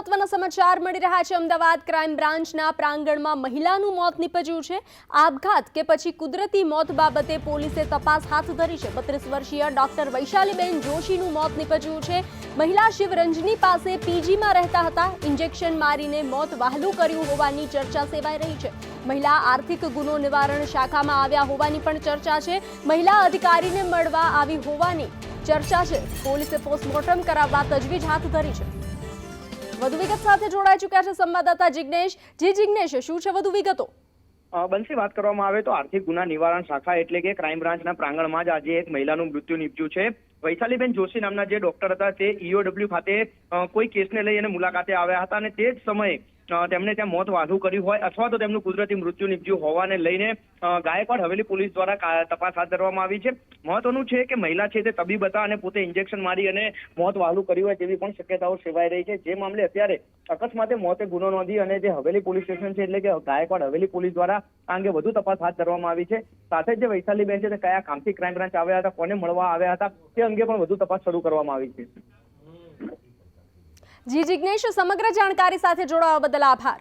મહત્વના સમાચાર મળી રહ્યા છે. અમદાવાદ ક્રાઇમ બ્રાન્ચના પ્રાંગણમાં મહિલાનું મોત નીપજ્યું છે. આપઘાત કે પછી કુદરતી મોત બાબતે પોલીસે તપાસ હાથ ધરી છે. બત્રીસ વર્ષીય ડોક્ટર વૈશાલીબેન જોશીનું મોત નીપજ્યું છે. મહિલા શિવરંજની પાસે પીજીમાં રહેતા હતા. ઇન્જેક્શન મારીને મોત વહાલું કર્યું હોવાની ચર્ચા સેવાઈ રહી છે. મહિલા આર્થિક ગુનો નિવારણ શાખામાં આવ્યા હોવાની પણ ચર્ચા છે. મહિલા અધિકારીને મળવા આવી હોવાની ચર્ચા છે. પોલીસે પોસ્ટમોર્ટમ કરાવવા તજવીજ હાથ ધરી છે. વધુ વિગત સાથે જોડાઈ ચુક્યા છે સંવાદદાતા જિજ્ઞેશ જી જિગ્નેશ, શું છે વધુ વિગતો? બંસી, વાત કરવામાં આવે તો આર્થિક ગુના નિવારણ શાખા એટલે કે ક્રાઇમ બ્રાન્ચના પ્રાંગણમાં જ આજે એક મહિલાનું મૃત્યુ નીપજ્યું છે. વૈશાલીબેન જોશી નામના જે ડોક્ટર હતા, તે ઈઓડબ્લ્યુ ખાતે કોઈ કેસને લઈ અને મુલાકાતે આવ્યા હતા અને તે જ સમયે તેમણે ત્યાં મોત વાધું કર્યું હોય અથવા તો તેમનું કુદરતી મૃત્યુ નીપજ્યું હોવાને લઈને ગાયકવાડ હવેલી પોલીસ દ્વારા તપાસ હાથ ધરવામાં આવી છે. મહત્વનું છે કે મહિલા છે તે તબીબ હતા અને પોતે ઇન્જેક્શન મારી અને મોત વહાલું કર્યું હોય તેવી પણ શક્યતાઓ સેવાઈ રહી છે. જે મામલે અત્યારે અકસ્માતે મોતે ગુનો નોંધી અને જે હવેલી પોલીસ સ્ટેશન છે એટલે કે ગાયકવાડ હવેલી પોલીસ દ્વારા આ અંગે વધુ તપાસ હાથ ધરવામાં આવી છે. સાથે જ વૈશાલી બેન છે તે કયા કામથી ક્રાઇમ બ્રાન્ચ આવ્યા હતા, કોને મળવા આવ્યા હતા, તે અંગે પણ વધુ તપાસ શરૂ કરવામાં આવી છે. જી જિજ્ઞેશ સમગ્ર જાણકારી સાથે જોડાવા બદલ આભાર.